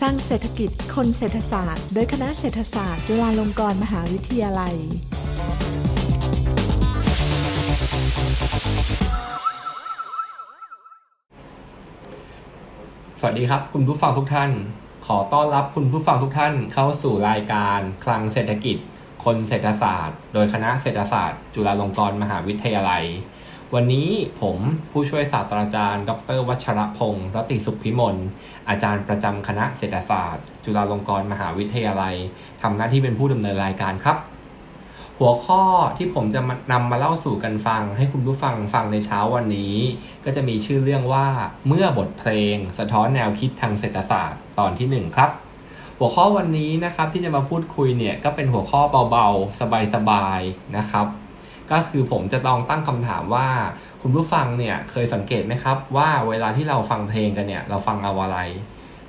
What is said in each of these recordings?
สร้างเศรษฐกิจคนเศรษฐศาสตร์ โดยคณะเศรษฐศาสตร์ จุฬาลงกรณ์มหาวิทยาลัย สวัสดีครับ คุณผู้ฟังทุกท่าน ขอต้อนรับคุณผู้ฟังทุกท่านเข้าสู่รายการคลังเศรษฐกิจ คนเศรษฐศาสตร์ โดยคณะเศรษฐศาสตร์ จุฬาลงกรณ์มหาวิทยาลัย วันนี้ผมผู้ช่วยศาสตราจารย์ ดร วัชรพงศ์รติสุขพิมล อาจารย์ประจำคณะเศรษฐศาสตร์ จุฬาลงกรณ์มหาวิทยาลัยทำหน้าที่เป็นผู้ดำเนินรายการครับ หัวข้อที่ผมจะมานำมาเล่าสู่กันฟัง ให้คุณผู้ฟังฟังในเช้าวันนี้ ก็จะมีชื่อเรื่องว่าเมื่อบทเพลง สะท้อนแนวคิดทางเศรษฐศาสตร์ตอนที่ 1 ครับหัวข้อวันนี้นะครับที่จะมาพูดคุยเนี่ยก็เป็นหัวข้อเบาๆ สบายๆนะครับ ก็คือผมจะลองตั้งคำถามว่า คุณผู้ฟังเนี่ยเคยสังเกตไหมครับว่าเวลาที่เราฟังเพลงกันเนี่ยเราฟังเอาอะไร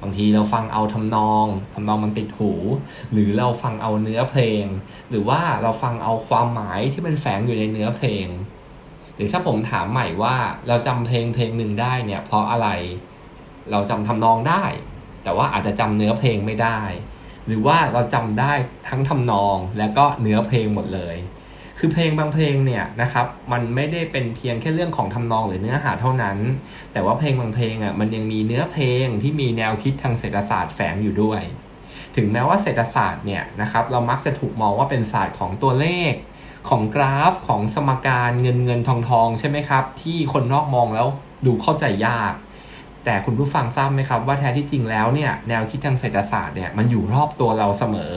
บางทีเราฟังเอาทำนองทำนองมันติดหู หรือเราฟังเอาเนื้อเพลง หรือว่าเราฟังเอาความหมายที่มันแฝงอยู่ในเนื้อเพลง หรือถ้าผมถามใหม่ว่าเราจำเพลงเพลงหนึ่งได้เนี่ยเพราะอะไร เราจำทำนองได้ แต่ว่าอาจจะจำเนื้อเพลงไม่ได้ หรือว่าเราจำได้ทั้งทำนองและก็เนื้อเพลงหมดเลย คือเพลงบางเพลงเนี่ยนะครับมันไม่ได้เป็นเพียงแค่เรื่องของทำนองหรือเนื้อหาเท่านั้น แต่ว่าเพลงบางเพลงอะมันยังมีเนื้อเพลงที่มีแนวคิดทางเศรษฐศาสตร์แฝงอยู่ด้วย ถึงแม้ว่าเศรษฐศาสตร์เนี่ยนะครับเรามักจะถูกมองว่าเป็นศาสตร์ของตัวเลขของกราฟของสมการเงินเงินทองทองใช่ไหมครับ ที่คนนอกมองแล้วดูเข้าใจยาก แต่คุณผู้ฟังทราบไหมครับว่าแท้ที่จริงแล้วเนี่ยแนวคิดทางเศรษฐศาสตร์เนี่ยมันอยู่รอบตัวเราเสมอ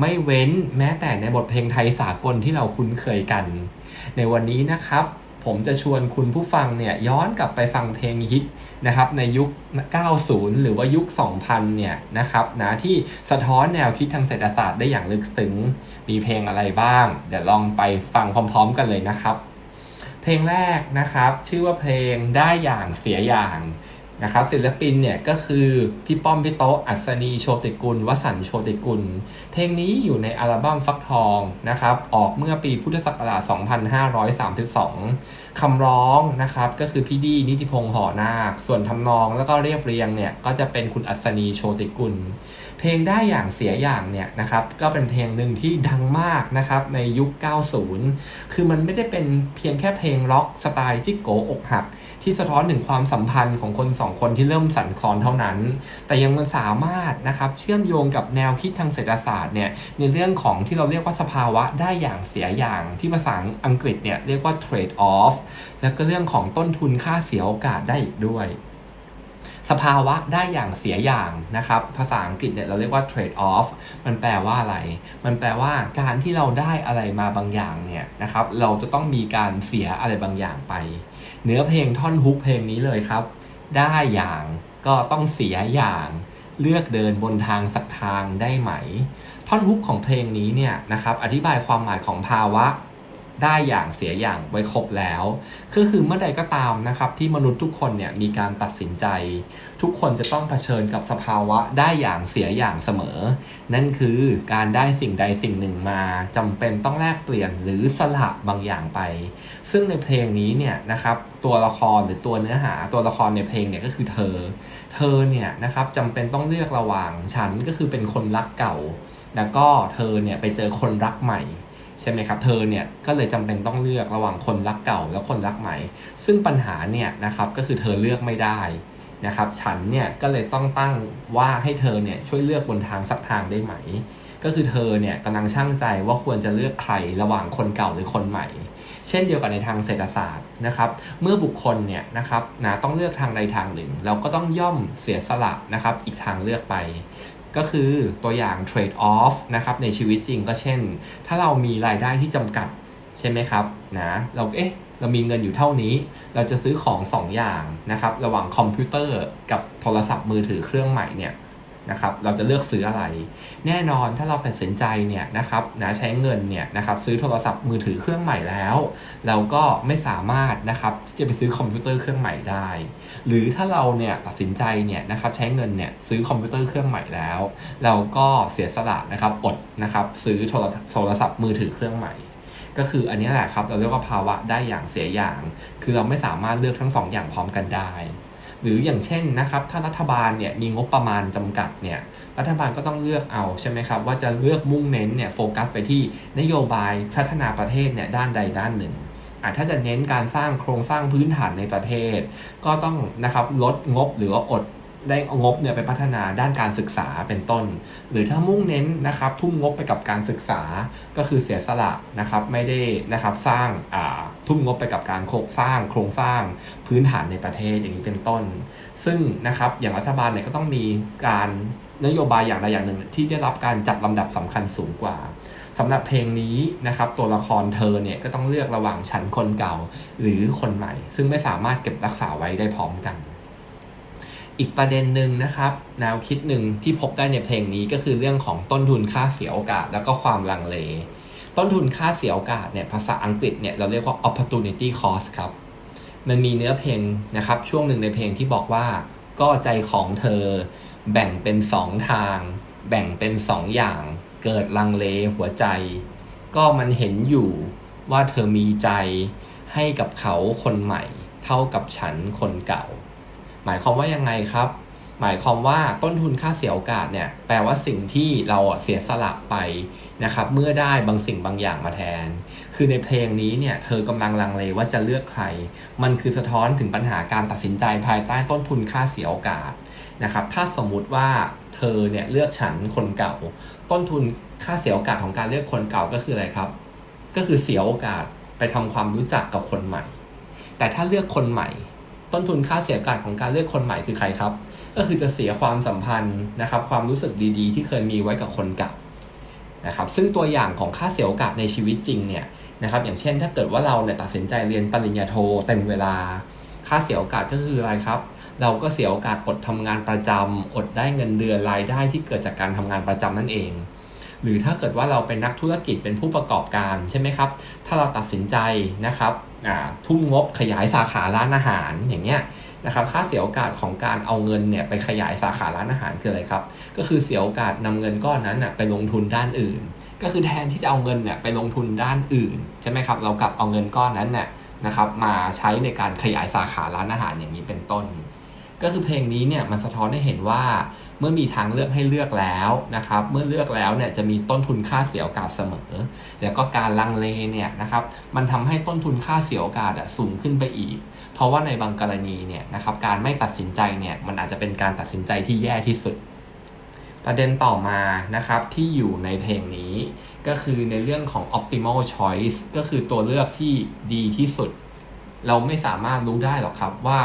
ไม่เว้นแม้แต่ในบทเพลงไทยสากลที่เราคุ้นเคยกัน ในวันนี้นะครับ ผมจะชวนคุณผู้ฟังเนี่ยย้อนกลับไปฟังเพลงฮิตนะครับในยุค 90 หรือว่ายุค 2000 เนี่ยนะครับนะที่สะท้อนแนวคิดทางเศรษฐศาสตร์ได้อย่างลึกซึ้ง มีเพลงอะไรบ้าง เดี๋ยวลองไปฟังพร้อม ๆ กันเลยนะครับ เพลงแรกนะครับชื่อว่าเพลงได้อย่างเสียอย่าง นะครับศิลปินเนี่ยก็คือพี่ป้อมพี่โต๊ะอัศนีโชติกุลวสันต์โชติกุล เพลงนี้อยู่ในอัลบั้มฟักทองนะครับออกเมื่อปีพุทธศักราช 2532 คำร้องนะครับก็คือพี่ดีนิติพงษ์หอนาค ส่วนทำนองแล้วก็เรียบเรียงเนี่ยก็จะเป็นคุณอัศนีโชติกุล เพลงได้อย่างเสียอย่างเนี่ยนะครับก็เป็นเพลงหนึ่งที่ดังมากนะครับในยุค 90 คือมันไม่ได้เป็นเพียงแค่เพลงร็อกสไตล์จิกโกอกหัก ที่สะท้อนถึงความสัมพันธ์ของคนสองคนที่เริ่มสั่นคลอนเท่านั้น แต่ยังมันสามารถนะครับเชื่อมโยงกับแนวคิดทางเศรษฐศาสตร์เนี่ยในเรื่องของที่เราเรียกว่าสภาวะได้อย่างเสียอย่างที่ภาษาอังกฤษเนี่ยเรียกว่า trade off แล้วก็เรื่องของต้นทุนค่าเสียโอกาสได้อีกด้วยสภาวะได้อย่างเสียอย่างนะครับ ภาษาอังกฤษเนี่ยเราเรียกว่า trade off มันแปลว่าอะไร มันแปลว่าการที่เราได้อะไรมาบางอย่างเนี่ยนะครับ เราจะต้องมีการเสียอะไรบางอย่างไป เนื้อเพลงท่อนฮุกเพลงนี้เลยครับ ได้อย่างก็ต้องเสียอย่างเลือกเดินบนทางสักทางได้ไหม ท่อนฮุกของเพลงนี้เนี่ยนะครับอธิบายความหมายของภาวะ ได้อย่างเสียอย่างไว้ครบแล้ว ก็คือเมื่อใดก็ตามนะครับ ที่มนุษย์ทุกคนเนี่ยมีการตัดสินใจ ทุกคนจะต้องเผชิญกับสภาวะได้อย่างเสียอย่างเสมอ นั่นคือการได้สิ่งใดสิ่งหนึ่งมาจำเป็นต้องแลกเปลี่ยนหรือสละบางอย่างไป ซึ่งในเพลงนี้เนี่ยนะครับตัวละครหรือตัวเนื้อหา ตัวละครในเพลงเนี่ยก็คือเธอ เธอเนี่ยนะครับจำเป็นต้องเลือกระหว่างฉันก็คือเป็นคนรักเก่า แล้วก็เธอเนี่ยไปเจอคนรักใหม่ ใช่ไหมครับ เธอเนี่ยก็เลยจำเป็นต้องเลือกระหว่างคนรักเก่าและคนรักใหม่ ซึ่งปัญหาเนี่ยนะครับก็คือเธอเลือกไม่ได้นะครับ ฉันเนี่ยก็เลยต้องตั้งว่าให้เธอเนี่ยช่วยเลือกบนทางสักทางได้ไหม ก็คือเธอเนี่ยกำลังช่างใจว่าควรจะเลือกใครระหว่างคนเก่าหรือคนใหม่ เช่นเดียวกันในทางเศรษฐศาสตร์นะครับ เมื่อบุคคลเนี่ยนะครับนะต้องเลือกทางใดทางหนึ่ง เราก็ต้องย่อมเสียสละนะครับ อีกทางเลือกไป ก็คือตัวอย่าง trade off นะครับในชีวิตจริงก็เช่น ถ้าเรามีรายได้ที่จำกัดใช่ไหมครับนะเราเอ๊ะเรามีเงินอยู่เท่านี้ เราจะซื้อของ2ออย่างนะครับ ระหว่างคอมพิวเตอร์กับโทรศัพท์มือถือเครื่องใหม่เนี่ยนะครับ เราจะเลือกซื้ออะไร แน่นอนถ้าเราตัดสินใจเนี่ยนะครับนะใช้เงินเนี่ยนะครับซื้อโทรศัพท์มือถือเครื่องใหม่แล้ว เราก็ไม่สามารถนะครับที่จะไปซื้อคอมพิวเตอร์เครื่องใหม่ได้ หรือถ้าเราเนี่ยตัดสินใจเนี่ยนะครับใช้เงินเนี่ยซื้อคอมพิวเตอร์เครื่องใหม่แล้ว เราก็เสียสละนะครับอดนะครับซื้อโทรศัพท์มือถือเครื่องใหม่ ก็คืออันนี้แหละครับเราเรียกว่าภาวะได้อย่างเสียอย่าง คือเราไม่สามารถเลือกทั้งสองอย่างพร้อมกันได้หรืออย่างเช่นนะครับถ้ารัฐบาลเนี่ยมีงบประมาณจำกัดเนี่ยรัฐบาลก็ต้องเลือกเอาใช่ไหมครับว่าจะเลือกมุ่งเน้นเนี่ยโฟกัสไปที่นโยบายพัฒนาประเทศเนี่ยด้านใดด้านหนึ่ง อะถ้าจะเน้นการสร้างโครงสร้างพื้นฐานในประเทศ ก็ต้องนะครับลดงบหรือว่าอดได้งบเนี่ยไปพัฒนาด้านการศึกษาเป็นต้น หรือถ้ามุ่งเน้นนะครับทุ่มงบไปกับการศึกษาก็คือเสียสละนะครับไม่ได้นะครับสร้างอ่าทุ่มงบไปกับการโครงสร้างโครงสร้างพื้นฐานในประเทศอย่างนี้เป็นต้น ซึ่งนะครับอย่างรัฐบาลเนี่ยก็ต้องมีการนโยบายอย่างใดอย่างหนึ่ง ที่ได้รับการจัดลำดับสำคัญสูงกว่า สำหรับเพลงนี้นะครับตัวละครเธอเนี่ยก็ต้องเลือกระหว่างฉันคนเก่าหรือคนใหม่ ซึ่งไม่สามารถเก็บรักษาไว้ได้พร้อมกัน อีกประเด็นหนึ่งนะครับ แนวคิดหนึ่งที่พบได้ในเพลงนี้ก็คือเรื่องของต้นทุนค่าเสียโอกาส แล้วก็ความลังเล ต้นทุนค่าเสียโอกาสเนี่ยภาษาอังกฤษเนี่ยเราเรียกว่า opportunity cost ครับมันมีเนื้อเพลงนะครับช่วงหนึ่งในเพลงที่บอกว่าก็ใจของเธอ แบ่งเป็นสองทาง แบ่งเป็นสองอย่าง เกิดลังเลหัวใจ ก็มันเห็นอยู่ว่าเธอมีใจให้กับเขาคนใหม่ เท่ากับฉันคนเก่า หมายความว่ายังไงครับ หมายความว่าต้นทุนค่าเสียโอกาสเนี่ยแปลว่าสิ่งที่เราเสียสละไปนะครับเมื่อได้บางสิ่งบางอย่างมาแทน คือในเพลงนี้เนี่ยเธอกำลังลังเลว่าจะเลือกใคร มันคือสะท้อนถึงปัญหาการตัดสินใจภายใต้ต้นทุนค่าเสียโอกาสนะครับถ้าสมมุติว่าเธอเนี่ยเลือกฉันคนเก่า ต้นทุนค่าเสียโอกาสของการเลือกคนเก่าก็คืออะไรครับ ก็คือเสียโอกาสไปทำความรู้จักกับคนใหม่ แต่ถ้าเลือกคนใหม่ ต้นทุนค่าเสียโอกาสของการเลือกคนใหม่คือใครครับ ก็คือจะเสียความสัมพันธ์นะครับ ความรู้สึกดีๆ ที่เคยมีไว้กับคนเก่านะครับ ซึ่งตัวอย่างของค่าเสียโอกาสในชีวิตจริงเนี่ยนะครับ อย่างเช่น ถ้าเกิดว่าเราเนี่ยตัดสินใจเรียนปริญญาโทเต็มเวลา ค่าเสียโอกาสก็คืออะไรครับ เราก็เสียโอกาสอดทำงานประจำอดได้เงินเดือนรายได้ที่เกิดจากการทำงานประจำนั่นเอง หรือถ้าเกิดว่าเราเป็นนักธุรกิจเป็นผู้ประกอบการใช่ไหมครับ ถ้าเราตัดสินใจนะครับทุ่มงบขยายสาขาร้านอาหารอย่างเงี้ยนะครับค่าเสียโอกาสของการเอาเงินเนี่ยไปขยายสาขาร้านอาหารคืออะไรครับ ก็คือเสียโอกาสนำเงินก้อนนั้นน่ะไปลงทุนด้านอื่น ก็คือแทนที่จะเอาเงินเนี่ยไปลงทุนด้านอื่นใช่ไหมครับ เรากลับเอาเงินก้อนนั้นเนี่ยนะครับมาใช้ในการขยายสาขาร้านอาหารอย่างนี้เป็นต้น ก็คือเพลงนี้เนี่ยมันสะท้อนให้เห็นว่าเมื่อมีทางเลือกให้เลือกแล้วนะครับ เมื่อเลือกแล้วเนี่ยจะมีต้นทุนค่าเสียโอกาสเสมอ แล้วก็การลังเลเนี่ยนะครับ มันทำให้ต้นทุนค่าเสียโอกาสสูงขึ้นไปอีก เพราะว่าในบางกรณีเนี่ยนะครับการไม่ตัดสินใจเนี่ยมันอาจจะเป็นการตัดสินใจที่แย่ที่สุด ประเด็นต่อมานะครับที่อยู่ในเพลงนี้ก็คือในเรื่องของ optimal choice ก็คือตัวเลือกที่ดีที่สุด เราไม่สามารถรู้ได้หรอกครับว่า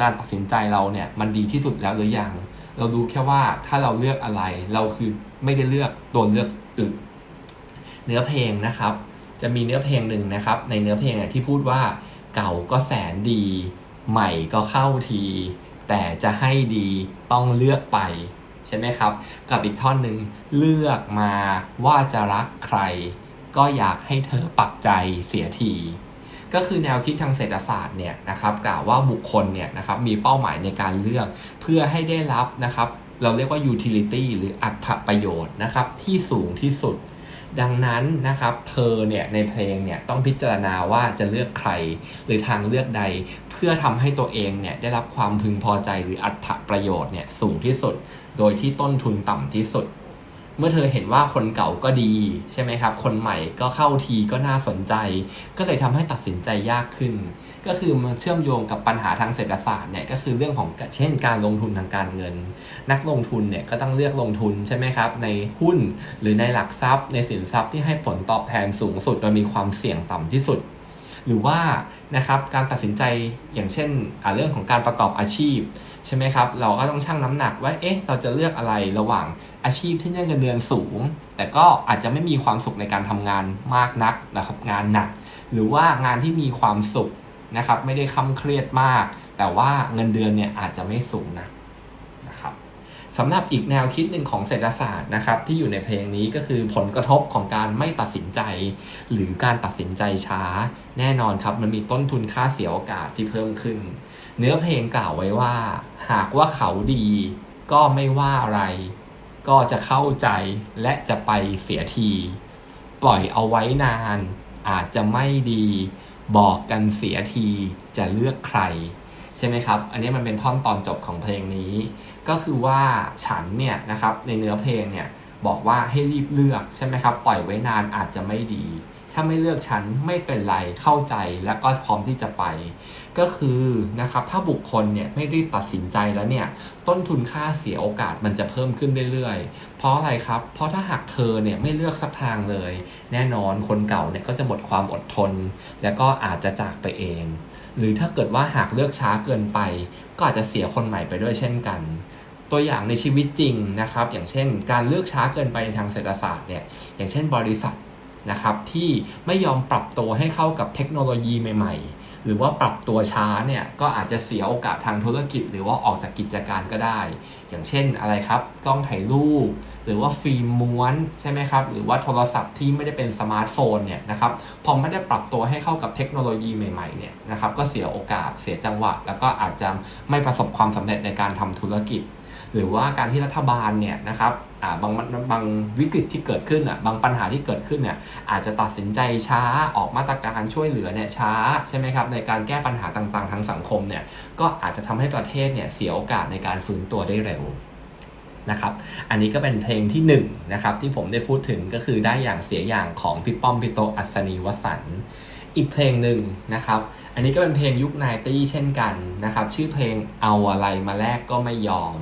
การตัดสินใจเราเนี่ยมันดีที่สุดแล้วหรือยัง เราดูแค่ว่าถ้าเราเลือกอะไรเราคือไม่ได้เลือกตัวเลือกอื่นเนื้อเพลงนะครับ จะมีเนื้อเพลงหนึ่งนะครับ ในเนื้อเพลงเนี่ยที่พูดว่าเก่าก็แสนดี ใหม่ก็เข้าที แต่จะให้ดีต้องเลือกไปใช่ไหมครับ กับอีกท่อนหนึ่งเลือกมาว่าจะรักใคร ก็อยากให้เธอปักใจเสียที ก็คือแนวคิดทางเศรษฐศาสตร์เนี่ยนะครับกล่าวว่าบุคคลเนี่ยนะครับมีเป้าหมายในการเลือกเพื่อให้ได้รับนะครับเราเรียกว่า utility หรืออัตประโยชน์นะครับที่สูงที่สุด ดังนั้นนะครับเธอเนี่ยในเพลงเนี่ยต้องพิจารณาว่าจะเลือกใครหรือทางเลือกใด เพื่อทำให้ตัวเองเนี่ยได้รับความพึงพอใจหรืออัตประโยชน์เนี่ยสูงที่สุด โดยที่ต้นทุนต่ำที่สุด เมื่อเธอเห็นว่าคนเก่าก็ดีใช่ไหมครับ คนใหม่ก็เข้าทีก็น่าสนใจ ก็เลยทำให้ตัดสินใจยากขึ้น ก็คือมาเชื่อมโยงกับปัญหาทางเศรษฐศาสตร์เนี่ยก็คือเรื่องของเช่นการลงทุนทางการเงิน นักลงทุนเนี่ยก็ต้องเลือกลงทุนใช่ไหมครับ ในหุ้นหรือในหลักทรัพย์ ในสินทรัพย์ที่ให้ผลตอบแทนสูงสุดโดยมีความเสี่ยงต่ำที่สุดหรือว่านะครับการตัดสินใจอย่างเช่นเรื่องของการประกอบอาชีพ ใช่ไหมครับ เราก็ต้องชั่งน้ำหนักว่าเอ๊ะเราจะเลือกอะไรระหว่างอาชีพที่ได้เงินเดือนสูง แต่ก็อาจจะไม่มีความสุขในการทำงานมากนักนะครับงานหนัก หรือว่างานที่มีความสุขนะครับไม่ได้คำเครียดมาก แต่ว่าเงินเดือนเนี่ยอาจจะไม่สูงนะนะครับ สำหรับอีกแนวคิดหนึ่งของเศรษฐศาสตร์นะครับที่อยู่ในเพลงนี้ก็คือผลกระทบของการไม่ตัดสินใจ หรือการตัดสินใจช้า แน่นอนครับมันมีต้นทุนค่าเสียโอกาสที่เพิ่มขึ้น เนื้อเพลงกล่าวไว้ว่า หากว่าเขาดี ก็ไม่ว่าอะไร ก็จะเข้าใจและจะไปเสียที ปล่อยเอาไว้นาน อาจจะไม่ดี บอกกันเสียทีจะเลือกใคร ใช่ไหมครับ อันนี้มันเป็นท่อนตอนจบของเพลงนี้ ก็คือว่าฉันเนี่ยนะครับในเนื้อเพลงเนี่ยบอกว่าให้รีบเลือกใช่ไหมครับปล่อยไว้นานอาจจะไม่ดี ถ้าไม่เลือกฉันไม่เป็นไรเข้าใจแล้วก็พร้อมที่จะไป ก็คือนะครับถ้าบุคคลเนี่ยไม่ได้ตัดสินใจแล้วเนี่ยต้นทุนค่าเสียโอกาสมันจะเพิ่มขึ้นเรื่อยๆ เพราะอะไรครับ เพราะถ้าหากเธอเนี่ยไม่เลือกสักทางเลย แน่นอนคนเก่าเนี่ยก็จะหมดความอดทน แล้วก็อาจจะจากไปเอง หรือถ้าเกิดว่าหากเลือกช้าเกินไป ก็อาจจะเสียคนใหม่ไปด้วยเช่นกัน ตัวอย่างในชีวิตจริงนะครับ อย่างเช่น การเลือกช้าเกินไปในทางเศรษฐศาสตร์เนี่ยอย่างเช่น บริษัทนะครับที่ไม่ยอมปรับตัวให้เข้ากับเทคโนโลยีใหม่ ๆ หรือว่าปรับตัวช้าเนี่ยก็อาจจะเสียโอกาสทางธุรกิจ หรือว่าออกจากกิจการก็ได้ อย่างเช่นอะไรครับกล้องถ่ายรูปหรือว่าฟิล์มม้วนใช่ไหมครับหรือว่าโทรศัพท์ที่ไม่ได้เป็นสมาร์ทโฟนเนี่ยนะครับพอไม่ได้ปรับตัวให้เข้ากับเทคโนโลยีใหม่ๆเนี่ยนะครับก็เสียโอกาสเสียจังหวะ แล้วก็อาจจะไม่ประสบความสำเร็จในการทำธุรกิจ หรือว่าการที่รัฐบาลเนี่ยนะครับบางบางวิกฤตที่เกิดขึ้นอะบางปัญหาที่เกิดขึ้นเนี่ยอาจจะตัดสินใจช้าออกมาตรการช่วยเหลือเนี่ยช้าใช่ไหมครับในการแก้ปัญหาต่างๆ ทางสังคมเนี่ยก็อาจจะทำให้ประเทศเนี่ยเสียโอกาสในการฟื้นตัวได้เร็วนะครับ อันนี้ก็เป็นเพลงที่1นงนะครับที่ผมได้พูดถึงก็คือได้อย่างเสียอย่างของพี่ป้อมพี่โตอัศนีวสันต์อีกเพลงหนึ่งนะครับ อันนี้ก็เป็นเพลงยุคไนตี้เช่นกันนะครับ ชื่อเพลงเอาอะไรมาแลกก็ไม่ยอม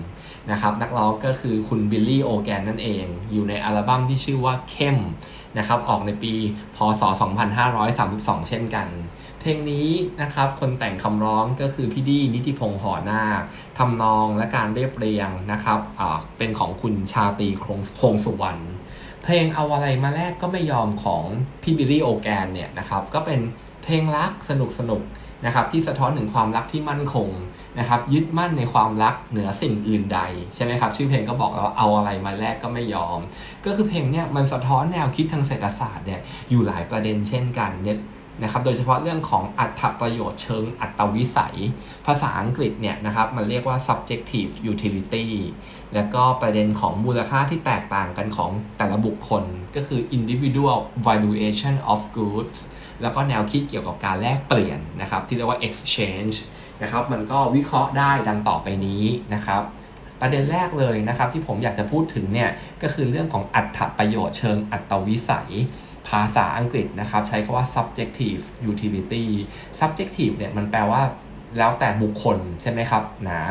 นะครับนักร้องก็คือคุณบิลลี่โอแกนนั่นเอง อยู่ในอัลบั้มที่ชื่อว่าเข้มนะครับออกในปีพศ 2532 เช่นกัน เพลงนี้นะครับคนแต่งคำร้องก็คือพี่ดีนิติพงษ์หอนาคทำนองและการเรียบเรียงนะครับอ่าเป็นของคุณชาตรีคงคงสุวรรณเพลงเอาอะไรมาแลกก็ไม่ยอมของพี่บิลลี่โอแกนเนี่ยนะครับก็เป็นเพลงรักสนุกสนุก นะครับที่สะท้อนถึงความรักที่มั่นคงนะครับยึดมั่นในความรักเหนือสิ่งอื่นใดใช่ไหมครับชื่อเพลงก็บอกแล้วว่าเอาอะไรมาแลกก็ไม่ยอม ก็คือเพลงเนี่ยมันสะท้อนแนวคิดทางเศรษฐศาสตร์เนี่ยอยู่หลายประเด็นเช่นกันเนี่ยนะครับโดยเฉพาะเรื่องของอัตประโยชน์เชิงอัตวิสัย ภาษาอังกฤษเนี่ยนะครับมันเรียกว่า subjective utility แล้วก็ประเด็นของมูลค่าที่แตกต่างกันของแต่ละบุคคล ก็คือ individual valuation of goods แล้วก็แนวคิดเกี่ยวกับการแลกเปลี่ยนนะครับ ที่เรียกว่า exchange นะครับ มันก็วิเคราะห์ได้ดังต่อไปนี้นะครับ ประเด็นแรกเลยนะครับที่ผมอยากจะพูดถึงเนี่ยก็คือเรื่องของอัตประโยชน์เชิงอัตวิสัยภาษาอังกฤษนะครับ ใช้คำว่า subjective utility subjective เนี่ยมันแปลว่าแล้วแต่บุคคลใช่ไหมครับนะ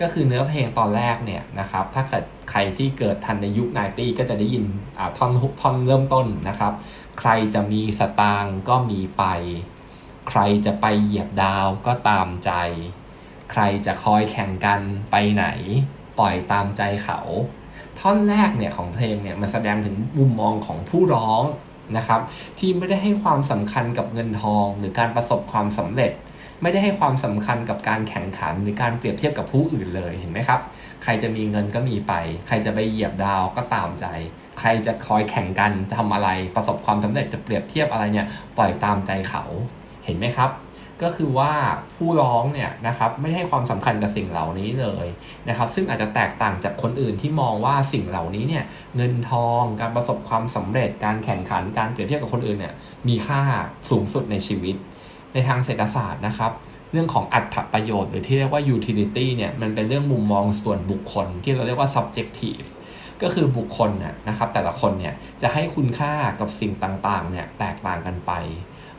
ก็คือเนื้อเพลงตอนแรกเนี่ยนะครับถ้าเกิดใครที่เกิดทันในยุคไนตี้ก็จะได้ยินอ่าท่อนฮุกท่อนเริ่มต้นนะครับ ใครจะมีสตางค์ก็มีไป ใครจะไปเหยียบดาวก็ตามใจ ใครจะคอยแข่งกันไปไหน ปล่อยตามใจเขา ท่อนแรกเนี่ยของเพลงเนี่ยมันแสดงถึงมุมมองของผู้ร้องนะครับ ที่ไม่ได้ให้ความสำคัญกับเงินทอง หรือการประสบความสำเร็จไม่ได้ให้ความสำคัญกับการแข่งขันหรือการเปรียบเทียบกับผู้อื่นเลยเห็นไหมครับ ใครจะมีเงินก็มีไป ใครจะไปเหยียบดาวก็ตามใจ ใครจะคอยแข่งกันทำอะไรประสบความสำเร็จจะเปรียบเทียบอะไรเนี่ยปล่อยตามใจเขาเห็นไหมครับ ก็คือว่าผู้ร้องเนี่ยนะครับไม่ให้ความสำคัญกับสิ่งเหล่านี้เลยนะครับ ซึ่งอาจจะแตกต่างจากคนอื่นที่มองว่าสิ่งเหล่านี้เนี่ยเงินทองการประสบความสำเร็จการแข่งขันการเปรียบเทียบกับคนอื่นเนี่ยมีค่าสูงสุดในชีวิต ในทางเศรษฐศาสตร์นะครับเรื่องของอัตประโยชน์หรือที่เรียกว่า utility เนี่ยมันเป็นเรื่องมุมมองส่วนบุคคล ที่เราเรียกว่า subjective ก็คือบุคคลนะครับ แต่ละคนเนี่ยจะให้คุณค่ากับสิ่งต่างๆเนี่ยแตกต่างกันไป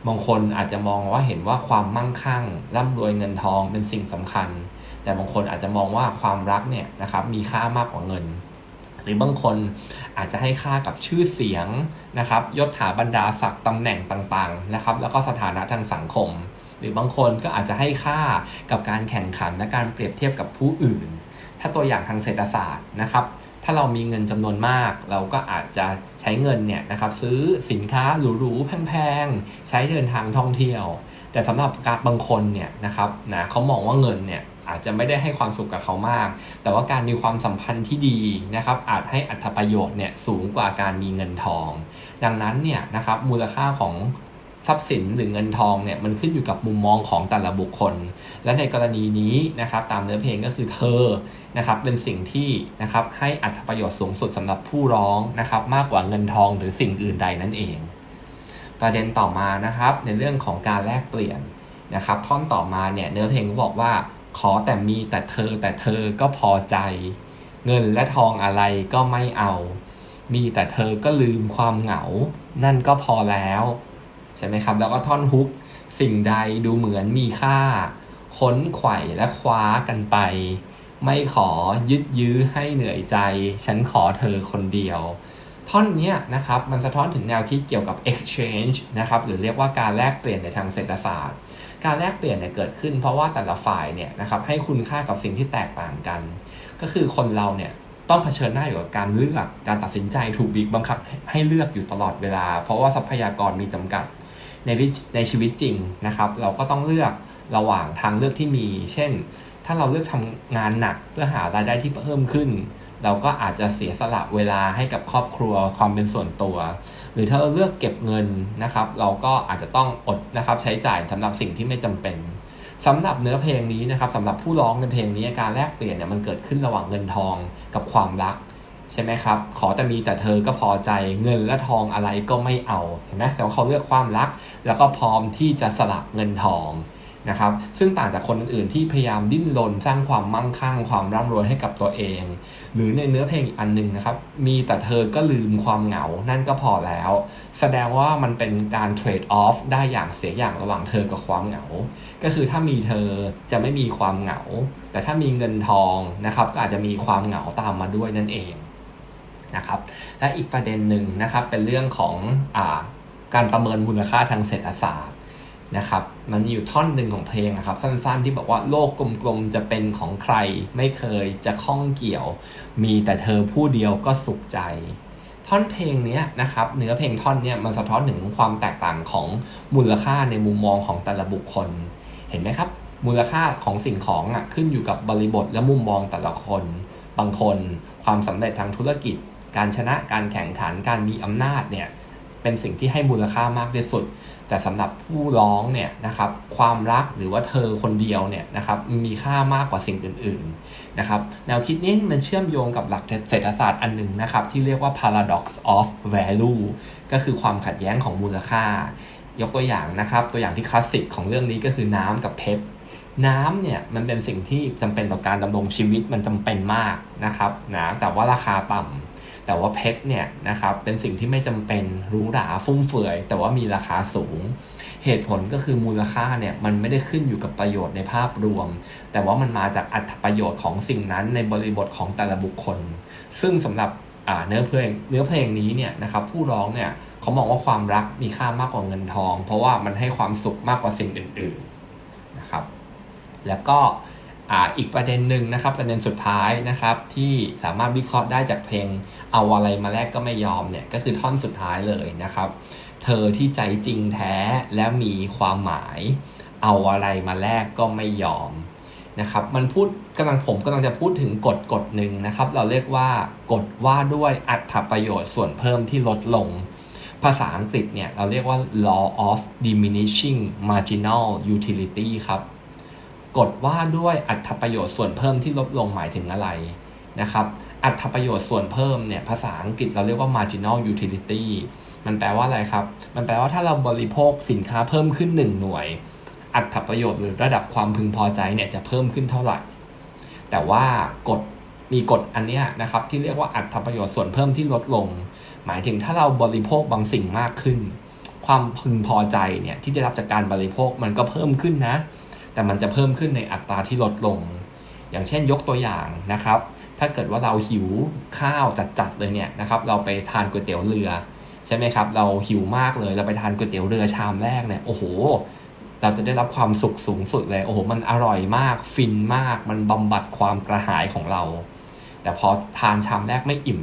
บางคนอาจจะมองว่าเห็นว่าความมั่งคั่งร่ำรวยเงินทองเป็นสิ่งสำคัญ แต่บางคนอาจจะมองว่าความรักเนี่ยนะครับมีค่ามากกว่าเงิน หรือบางคนอาจจะให้ค่ากับชื่อเสียงนะครับยศถาบรรดาศักดิ์ตำแหน่งต่างๆนะครับ แล้วก็สถานะทางสังคม หรือบางคนก็อาจจะให้ค่ากับการแข่งขันและการเปรียบเทียบกับผู้อื่น ถ้าตัวอย่างทางเศรษฐศาสตร์นะครับ ถ้าเรามีเงินจำนวนมาก เราก็อาจจะใช้เงินเนี่ยนะครับซื้อสินค้าหรูๆแพงๆ ใช้เดินทางท่องเที่ยว แต่สำหรับการบางคนเนี่ยนะครับนะเขามองว่าเงินเนี่ยอาจจะไม่ได้ให้ความสุขกับเขามาก แต่ว่าการมีความสัมพันธ์ที่ดีนะครับ อาจให้อัตประโยชน์เนี่ยสูงกว่าการมีเงินทอง ดังนั้นเนี่ยนะครับมูลค่าของทรัพย์สินหรือเงินทองเนี่ยมันขึ้นอยู่กับมุมมองของแต่ละบุคคล และในกรณีนี้นะครับตามเนื้อเพลงก็คือเธอ นะครับเป็นสิ่งที่นะครับให้อัตประโยชน์สูงสุดสำหรับผู้ร้องนะครับมากกว่าเงินทองหรือสิ่งอื่นใดนั่นเอง ประเด็นต่อมานะครับในเรื่องของการแลกเปลี่ยนนะครับท่อนต่อมาเนี่ยเนื้อเพลงก็บอกว่า ขอแต่มีแต่เธอแต่เธอก็พอใจ เงินและทองอะไรก็ไม่เอา มีแต่เธอก็ลืมความเหงา นั่นก็พอแล้วใช่ไหมครับ แล้วก็ท่อนฮุกสิ่งใดดูเหมือนมีค่า ค้นไขว่และคว้ากันไป ไม่ขอยึดยื้อให้เหนื่อยใจ ฉันขอเธอคนเดียว ท่อนนี้นะครับมันสะท้อนถึงแนวคิดเกี่ยวกับ exchange นะครับหรือเรียกว่าการแลกเปลี่ยนในทางเศรษฐศาสตร์ การแลกเปลี่ยนเนี่ยเกิดขึ้น เพราะว่าแต่ละฝ่ายเนี่ยนะครับให้คุณค่ากับสิ่งที่แตกต่างกัน ก็คือคนเราเนี่ยต้องเผชิญหน้าอยู่กับการเลือกการตัดสินใจถูกบีบบังคับให้เลือกอยู่ตลอดเวลา เพราะว่าทรัพยากรมีจำกัดในวิในชีวิตจริงนะครับ เราก็ต้องเลือกระหว่างทางเลือกที่มี เช่น ถ้าเราเลือกทำงานหนักเพื่อหารายได้ที่เพิ่มขึ้น เราก็อาจจะเสียสละเวลาให้กับครอบครัวความเป็นส่วนตัว หรือถ้าเราเลือกเก็บเงินนะครับ เราก็อาจจะต้องอดนะครับใช้จ่ายสำหรับสิ่งที่ไม่จำเป็นสำหรับเนื้อเพลงนี้นะครับสำหรับผู้ร้องในเพลงนี้การแลกเปลี่ยนเนี่ยมันเกิดขึ้นระหว่างเงินทองกับความรักใช่ไหมครับ ขอแต่มีแต่เธอก็พอใจเงินและทองอะไรก็ไม่เอาเห็นไหมแต่ว่าเขาเลือกความรัก แล้วก็พร้อมที่จะสละเงินทอง นะครับซึ่งต่างจากคนอื่นๆที่พยายามดิ้นรนสร้างความมั่งคั่ง ความร่ำรวยให้กับตัวเอง หรือในเนื้อเพลงอีกอันหนึงนะครับ มีแต่เธอก็ลืมความเหงา นั่นก็พอแล้ว แสดงว่ามันเป็นการเทรดออฟได้อย่างเสียอย่างระหว่างเธอกับความเหงา ก็คือถ้ามีเธอจะไม่มีความเหงา แต่ถ้ามีเงินทองนะครับก็อาจจะมีความเหงาตามมาด้วยนั่นเองนะครับ และอีกประเด็นหนึ่งนะครับเป็นเรื่องของอการประเมินมูลค่าทางเศรษฐศาสตร์ นะครับมันมีอยู่ท่อนหนึ่งของเพลงนะครับ สั้นๆที่บอกว่าโลกกลมๆจะเป็นของใคร ไม่เคยจะข้องเกี่ยว มีแต่เธอผู้เดียวก็สุขใจ ท่อนเพลงนี้นะครับเนื้อเพลงท่อนนี้มันสะท้อนถึงความแตกต่างของมูลค่าในมุมมองของแต่ละบุคคล เห็นไหมครับ มูลค่าของสิ่งของอะขึ้นอยู่กับบริบทและมุมมองแต่ละคน บางคนความสำเร็จทางธุรกิจ การชนะการแข่งขันการมีอำนาจเนี่ยเป็นสิ่งที่ให้มูลค่ามากที่สุด แต่สำหรับผู้ร้องเนี่ยนะครับความรักหรือว่าเธอคนเดียวเนี่ยนะครับมีค่ามากกว่าสิ่งอื่นๆนะครับแนวคิดนี้มันเชื่อมโยงกับหลักเศรษฐศาสตร์อันหนึ่งนะครับที่เรียกว่า paradox of value ก็คือความขัดแย้งของมูลค่า ยกตัวอย่างนะครับตัวอย่างที่คลาสสิกของเรื่องนี้ก็คือน้ำกับเพชรน้ำเนี่ยมันเป็นสิ่งที่จำเป็นต่อการดำรงชีวิตมันจำเป็นมากนะครับนะแต่ว่าราคาต่ำ แต่ว่าเพชรเนี่ยนะครับเป็นสิ่งที่ไม่จำเป็นหรูหราฟุ่มเฟือย แต่ว่ามีราคาสูง เหตุผลก็คือมูลค่าเนี่ยมันไม่ได้ขึ้นอยู่กับประโยชน์ในภาพรวม แต่ว่ามันมาจากอัตประโยชน์ของสิ่งนั้นในบริบทของแต่ละบุคคล ซึ่งสำหรับเนื้อเพลงเนื้อเพลงนี้เนี่ยนะครับผู้ร้องเนี่ยเขามองว่าความรักมีค่ามากกว่าเงินทอง เพราะว่ามันให้ความสุขมากกว่าสิ่งอื่นๆนะครับแล้วก็ อ่าอีกประเด็นหนึ่งนะครับประเด็นสุดท้ายนะครับที่สามารถวิเคราะห์ได้จากเพลงเอาอะไรมาแลกก็ไม่ยอมเนี่ยก็คือท่อนสุดท้ายเลยนะครับ เธอที่ใจจริงแท้และมีความหมาย เอาอะไรมาแลกก็ไม่ยอมนะครับมันพูดกำลังผมกำลังจะพูดถึงกฎกฎหนึ่งนะครับ เราเรียกว่ากฎว่าด้วยอัตประโยชน์ส่วนเพิ่มที่ลดลง ภาษาอังกฤษเนี่ยเราเรียกว่า law of diminishing marginal utility ครับ กฎว่าด้วยอัตประโยชน์ส่วนเพิ่มที่ลดลงหมายถึงอะไรนะครับอัตประโยชน์ส่วนเพิ่มเนี่ยภาษาอังกฤษเราเรียกว่า marginal utility มันแปลว่าอะไรครับ มันแปลว่าถ้าเราบริโภคสินค้าเพิ่มขึ้น 1 หน่วย อัตประโยชน์หรือระดับความพึงพอใจเนี่ยจะเพิ่มขึ้นเท่าไหร่ แต่ว่ากฎมีกฎอันเนี้ยนะครับที่เรียกว่าอัตประโยชน์ส่วนเพิ่มที่ลดลง หมายถึงถ้าเราบริโภคบางสิ่งมากขึ้น ความพึงพอใจเนี่ยที่ได้รับจากการบริโภคมันก็เพิ่มขึ้นนะ แต่มันจะเพิ่มขึ้นในอัตราที่ลดลง อย่างเช่นยกตัวอย่างนะครับ ถ้าเกิดว่าเราหิวข้าวจัดๆเลยเนี่ยนะครับ เราไปทานก๋วยเตี๋ยวเรือใช่ไหมครับ เราหิวมากเลย เราไปทานก๋วยเตี๋ยวเรือชามแรกเนี่ย โอ้โห เราจะได้รับความสุขสูงสุดเลย โอ้โห มันอร่อยมาก ฟินมาก มันบำบัดความกระหายของเรา แต่พอทานชามแรกไม่อิ่ม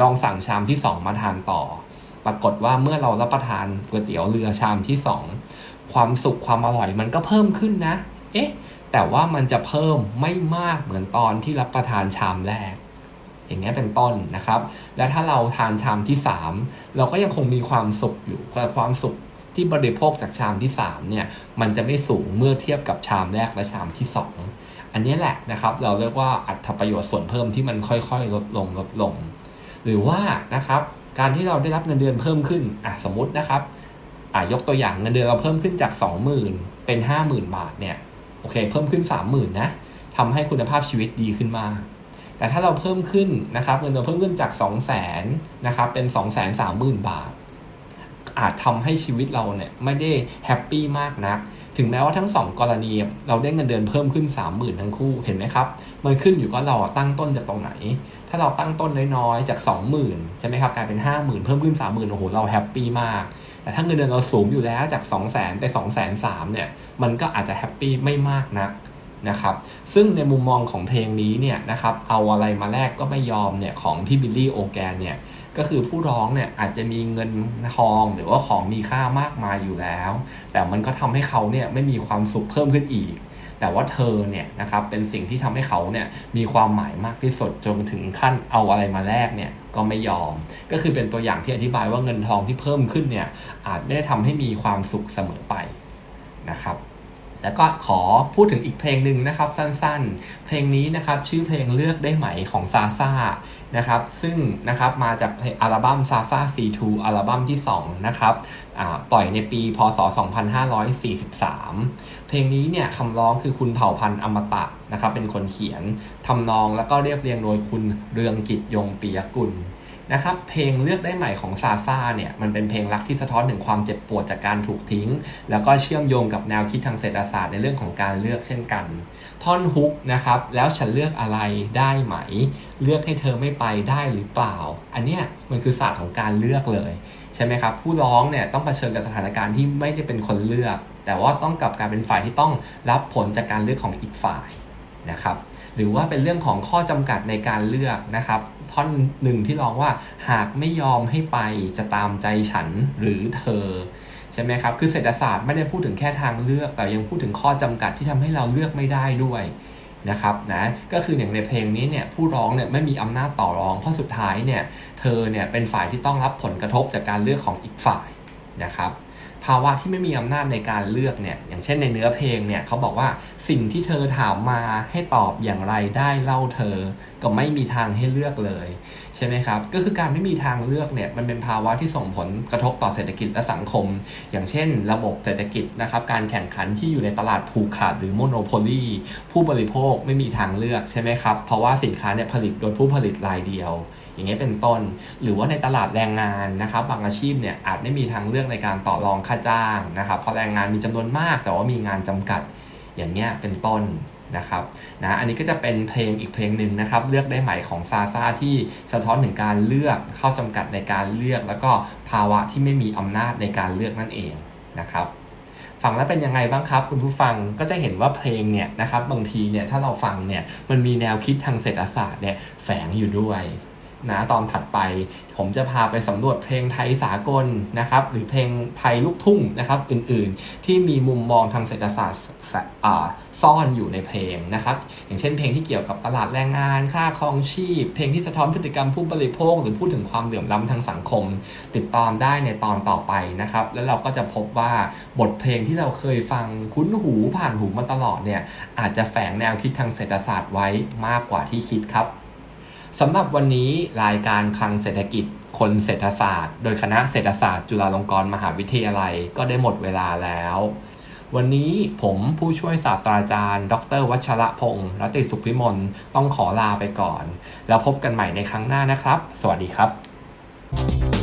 ลองสั่งชามที่สองมาทานต่อ ปรากฏว่าเมื่อเรารับประทานก๋วยเตี๋ยวเรือชามที่สอง ความสุขความอร่อยมันก็เพิ่มขึ้นนะ เอ๊ะ แต่ว่ามันจะเพิ่มไม่มากเหมือนตอนที่รับประทานชามแรก อย่างนี้ยเป็นต้นนะครับ และถ้าเราทานชามที่ 3 เราก็ยังคงมีความสุขอยู่แต่ความสุขที่บริโภคจากชามที่3เนี่ยมันจะไม่สูงเมื่อเทียบกับชามแรกและชามที่ 2 อันนี้แหละนะครับ เราเรียกว่าอัตประโยชน์ส่วนเพิ่มที่มันค่อยๆ ลดลงลดลง หรือว่านะครับการที่เราได้รับเงินเดือนเพิ่มขึ้นอะสมมตินะครับ ยกตัวอย่างเงินเดือนเราเพิ่มขึ้นจาก 20,000 เป็น 50,000 บาทเนี่ยโอเค เพิ่มขึ้น 30,000นะทำให้คุณภาพชีวิตดีขึ้นมากแต่ถ้าเราเพิ่มขึ้นนะครับเงินเดือนเพิ่มขึ้นจาก 2 0 0 0 0 0นะครับเป็น 2 3 0 0 0 0 บาท อาจทำให้ชีวิตเราเนี่ยไม่ได้แฮปปี้มากนัก ถึงแม้ว่าทั้งสองกรณีเราได้เงินเดือนเพิ่มขึ้น 30,000 ทั้งคู่เห็นไหมครับ มันขึ้นอยู่ก็เราตั้งต้นจากตรงไหน ถ้าเราตั้งต้นน้อยๆจาก 20,000 ใช่ไหมครับกลายเป็น 50,000 เพิ่มขึ้น 30,000 โอ้โหเราแฮปปี้มาก แต่ถ้าเงินเดือนเราสูงอยู่แล้วจาก 2 0 0 0 0 0ไป2 3 0 0 0เนี่ยมันก็อาจจะแฮปปี้ไม่มากนักนะครับซึ่งในมุมมองของเพลงนี้เนี่ยนะครับเอาอะไรมาแลกก็ไม่ยอมเนี่ยของพี่บิลลี่โอแกนเนี่ยก็คือผู้ร้องเนี่ยอาจจะมีเงินทองหรือว่าของมีค่ามากมายอยู่แล้ว แต่มันก็ทำให้เขาเนี่ยไม่มีความสุขเพิ่มขึ้นอีก แต่ว่าเธอเนี่ยนะครับเป็นสิ่งที่ทำให้เขาเนี่ยมีความหมายมากที่สุดจนถึงขั้นเอาอะไรมาแลกเนี่ย ก็ไม่ยอม ก็คือเป็นตัวอย่างที่อธิบายว่าเงินทองที่เพิ่มขึ้นเนี่ยอาจไม่ได้ทำให้มีความสุขเสมอไปนะครับ แล้วก็ขอพูดถึงอีกเพลงหนึ่งนะครับสั้นๆ เพลงนี้นะครับชื่อเพลงเลือกได้ไหมของซาซ่านะครับซึ่งนะครับมาจากอัลบั้มซาซ่า C2 อัลบั้มที่ 2 นะครับปล่อยในปีพศ 2543 เพลงนี้เนี่ยคำร้องคือคุณเผ่าพันธ์อมตะนะครับเป็นคนเขียนทำนองแล้วก็เรียบเรียงโดยคุณเรืองกิจยงปิยกุล นะครับเพลงเลือกได้ใหม่ของซาซ่าเนี่ยมันเป็นเพลงรักที่สะท้อนถึงความเจ็บปวดจากการถูกทิ้ง แล้วก็เชื่อมโยงกับแนวคิดทางเศรษฐศาสตร์ในเรื่องของการเลือกเช่นกัน ท่อนฮุกนะครับแล้วฉันเลือกอะไรได้ไหม เลือกให้เธอไม่ไปได้หรือเปล่า อันเนี้ยมันคือศาสตร์ของการเลือกเลยใช่ไหมครับผู้ร้องเนี่ยต้องเผชิญกับสถานการณ์ที่ไม่ได้เป็นคนเลือก แต่ว่าต้องกลับกลายเป็นฝ่ายที่ต้องรับผลจากการเลือกของอีกฝ่ายนะครับ หรือว่าเป็นเรื่องของข้อจำกัดในการเลือกนะครับท่อนหนึ่งที่ร้องว่าหากไม่ยอมให้ไปจะตามใจฉันหรือเธอใช่ไหมครับคือเศรษฐศาสตร์ไม่ได้พูดถึงแค่ทางเลือก แต่ยังพูดถึงข้อจำกัดที่ทำให้เราเลือกไม่ได้ด้วยนะครับนะก็คืออย่างในเพลงนี้เนี่ยผู้ร้องเนี่ยไม่มีอำนาจต่อรองเพราะสุดท้ายเนี่ยเธอเนี่ยเป็นฝ่ายที่ต้องรับผลกระทบจากการเลือกของอีกฝ่ายนะครับาวะที่ไม่มีอำนาจในการเลือกเนี่ย อย่างเช่นในเนื้อเพลงเนี่ยเขาบอกว่าสิ่งที่เธอถามมาให้ตอบอย่างไรได้เล่าเธอ ก็ไม่มีทางให้เลือกเลยใช่ไหมครับ ก็คือการไม่มีทางเลือกเนี่ยมันเป็นภาวะที่ส่งผลกระทบต่อเศรษฐกิจและสังคม อย่างเช่น ระบบเศรษฐกิจนะครับ การแข่งขันที่อยู่ในตลาดผูกขาดหรือโมโนโพลีผู้บริโภคไม่มีทางเลือกใช่ไหมครับ เพราะว่าสินค้าเนี่ยผลิตโดยผู้ผลิตรายเดียว อย่างเงี้ยเป็นต้น หรือว่าในตลาดแรงงานนะครับบางอาชีพเนี่ยอาจไม่มีทางเลือกในการต่อรองค่าจ้างนะครับเพราะแรงงานมีจำนวนมากแต่ว่ามีงานจำกัดอย่างเงี้ยเป็นต้นนะครับนะอันนี้ก็จะเป็นเพลงอีกเพลงหนึ่งนะครับ เลือกได้ไหมของซาซาที่สะท้อนถึงการเลือกเข้าจำกัดในการเลือก แล้วก็ภาวะที่ไม่มีอำนาจในการเลือกนั่นเองนะครับฟังแล้วเป็นยังไงบ้างครับ คุณผู้ฟังก็จะเห็นว่าเพลงเนี่ยนะครับบางทีเนี่ยถ้าเราฟังเนี่ยมันมีแนวคิดทางเศรษฐศาสตร์เนี่ยแฝงอยู่ด้วย นะตอนถัดไปผมจะพาไปสำรวจเพลงไทยสากลนะครับ หรือเพลงไทยลูกทุ่งนะครับ อื่นๆ ที่มีมุมมองทางเศรษฐศาสตร์ซ่อนอยู่ในเพลงนะครับ อย่างเช่นเพลงที่เกี่ยวกับตลาดแรงงาน ค่าครองชีพ เพลงที่สะท้อนพฤติกรรมผู้บริโภค หรือพูดถึงความเหลื่อมล้ำทางสังคม ติดตามได้ในตอนต่อไปนะครับ แล้วเราก็จะพบว่าบทเพลงที่เราเคยฟังคุ้นหูผ่านหูมาตลอดเนี่ยอาจจะแฝงแนวคิดทางเศรษฐศาสตร์ไว้มากกว่าที่คิดครับ สำหรับวันนี้รายการคลังเศรษฐกิจคนเศรษฐศาสตร์ โดยคณะเศรษฐศาสตร์ จุฬาลงกรณ์มหาวิทยาลัยก็ได้หมดเวลาแล้ว วันนี้ผมผู้ช่วยศาสตราจารย์ ดร วัชระพงศ์รัตติสุขพิมลต้องขอลาไปก่อน แล้วพบกันใหม่ในครั้งหน้านะครับ สวัสดีครับ